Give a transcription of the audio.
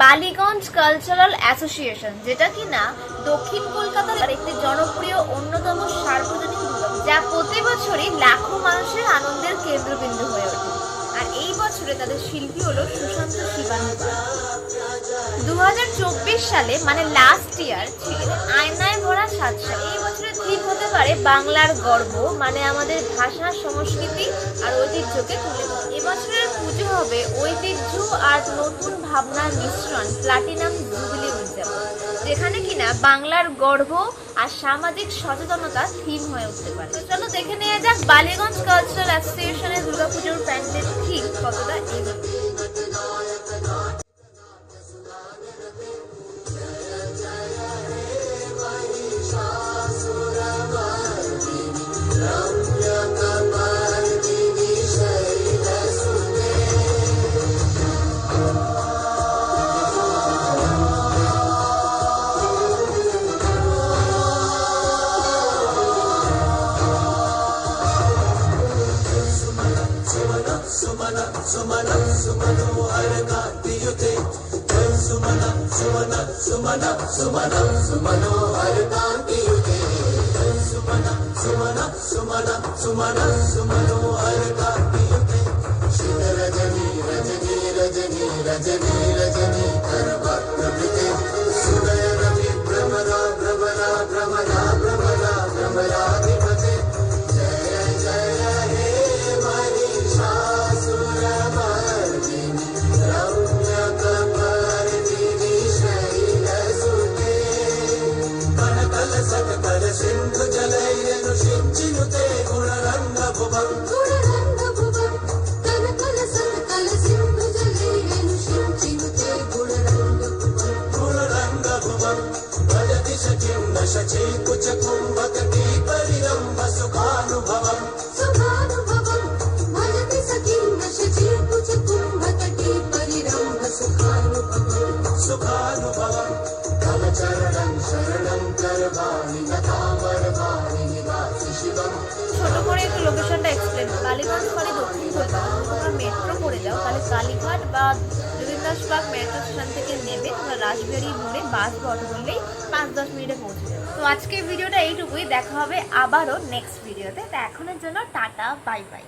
Ballygunge cultural association যেটা কিনা দক্ষিণ কলকাতার একটি জনপ্রিয় অন্যতম সার্বজনীন যা প্রতি বছরই লাখো মানুষের আনন্দের কেন্দ্রবিন্দু হয়ে ওঠে। আর এই বছরে তাদের শিল্পী হলো সুশান্ত শিবানী দু সালে মানে লাস্ট ইয়ার ছিল আয়নায় ভরা সাত এই পারে বাংলার গর্ব মানে আমাদের ভাষা, সংস্কৃতি আর ঐতিহ্যকে তুলে এবছরের পুজো হবে ঐতিহ্য আর নতুন ভাবনার মিশ্রণ, প্লাটিনাম জুবিলি উদযাপন, যেখানে কিনা বাংলার গর্ব আর সামাজিক সচেতনতা থিম হয়ে উঠতে পারে। চলো দেখে নেওয়া যাক, বালিগঞ্জ কালচারাল অ্যাসোসিয়েশনের দুর্গাপুজোর প্যান্ডেল থিম কতটা सुमन सुमन सुमन सुमनो अनुगायुते सुमना सुम सुमना सुम सुमनो अनुगायुते सुमना सुमना सुम सुमना सुमनो अरगा शचीकुचकुम्भकटी परिलम्ब सुखानुभवम् सुखानुभवम् भजति सखीं न शचीकुचकुम्भकटी परिलम्ब सुखानुभवम् सुखानुभवम् तव चरणं शरणं करवाणि नतामरवाणि निवासि शिवम् ছোট করে একটু লোকেশনটা এক্সপ্লেন কালীঘাট মানে দক্ষিণ কলকাতা তোমরা মেট্রো করে যাও তাহলে কালীঘাট বা পার্ক মেট্রো স্টেশন থেকে নেবে তোমরা রাসবিহারি মোড়ে বাস বা করলেই পাঁচ দশ মিনিটে পৌঁছে যাবে। তো আজকের ভিডিওটা এইটুকুই। দেখা হবে আবারও নেক্সট ভিডিওতে তো। এখনের জন্য টাটা বাই বাই